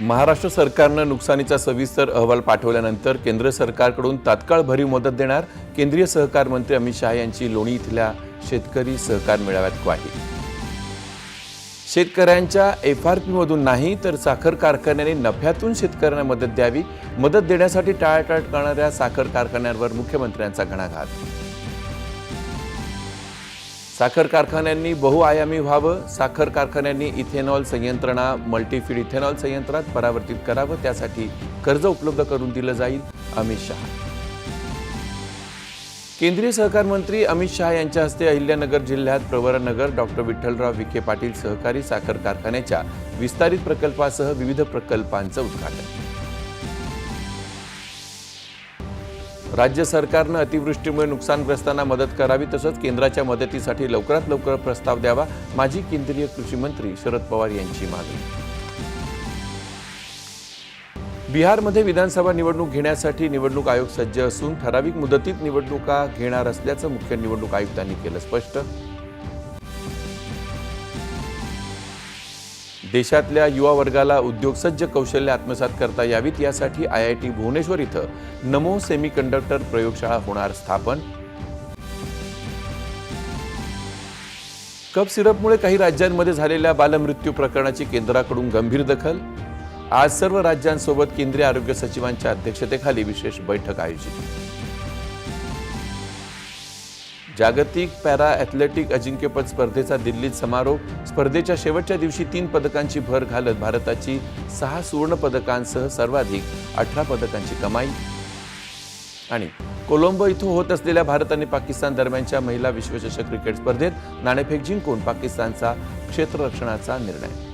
महाराष्ट्र सरकारनं नुकसानीचा सविस्तर अहवाल पाठवल्यानंतर केंद्र सरकारकडून तात्काळ भरीव मदत देणार केंद्रीय सहकार मंत्री अमित शहा यांची लोणी इथल्या शेतकरी सहकार मेळाव्यात ग्वाही. शेतकऱ्यांच्या एफ आर पीमधून नाही तर साखर कारखान्याने नफ्यातून शेतकऱ्यांना मदत द्यावी मदत देण्यासाठी टाळाटाळ करणाऱ्या साखर कारखान्यांवर मुख्यमंत्र्यांचा घणाघात. साखर कारखान्यांनी बहुआयामी व्हावं साखर कारखान्यांनी इथेनॉल संयंत्रणा मल्टीफीड इथेनॉल संयंत्रात परावर्तित करावं त्यासाठी कर्ज उपलब्ध करून दिलं जाईल अमित शहा. केंद्रीय सहकार मंत्री अमित शहा यांच्या हस्ते अहिल्यानगर जिल्ह्यात प्रवरनगर डॉक्टर विठ्ठलराव विखे पाटील सहकारी साखर कारखान्याच्या विस्तारित प्रकल्पासह विविध प्रकल्पांचं उद्घाटन. राज्य सरकारनं अतिवृष्टीमुळे नुकसानग्रस्तांना मदत करावी तसंच केंद्राच्या मदतीसाठी लवकरात लवकर प्रस्ताव द्यावा माजी केंद्रीय कृषी मंत्री शरद पवार यांची मागणी. बिहारमध्ये विधानसभा निवडणूक घेण्यासाठी निवडणूक आयोग सज्ज असून ठराविक मुदतीत निवडणुका घेणार असल्याचं मुख्य निवडणूक आयुक्तांनी केलं स्पष्ट. देशातल्या युवा वर्गाला उद्योगसज्ज कौशल्य आत्मसात करता यावीत यासाठी आय आय टी भुवनेश्वर इथं नमो सेमीकंडक्टर प्रयोगशाळा होणार स्थापन. कप सिरपमुळे काही राज्यांमध्ये झालेल्या बालमृत्यू प्रकरणाची केंद्राकडून गंभीर दखल. आज सर्व राज्यांसोबत केंद्रीय आरोग्य सचिवांच्या अध्यक्षतेखाली विशेष बैठक आयोजित. जागतिक पॅरा ॲथलेटिक अजिंक्यपद स्पर्धेचा दिल्लीत समारोप. स्पर्धेच्या शेवटच्या दिवशी तीन पदकांची भर घालत भारताची सहा सुवर्ण पदकांसह सर्वाधिक अठरा पदकांची कमाई. आणि कोलंबो इथं होत असलेल्या भारत आणि पाकिस्तान दरम्यानच्या महिला विश्वचषक क्रिकेट स्पर्धेत नाणेफेक जिंकून पाकिस्तानचा क्षेत्ररक्षणाचा निर्णय.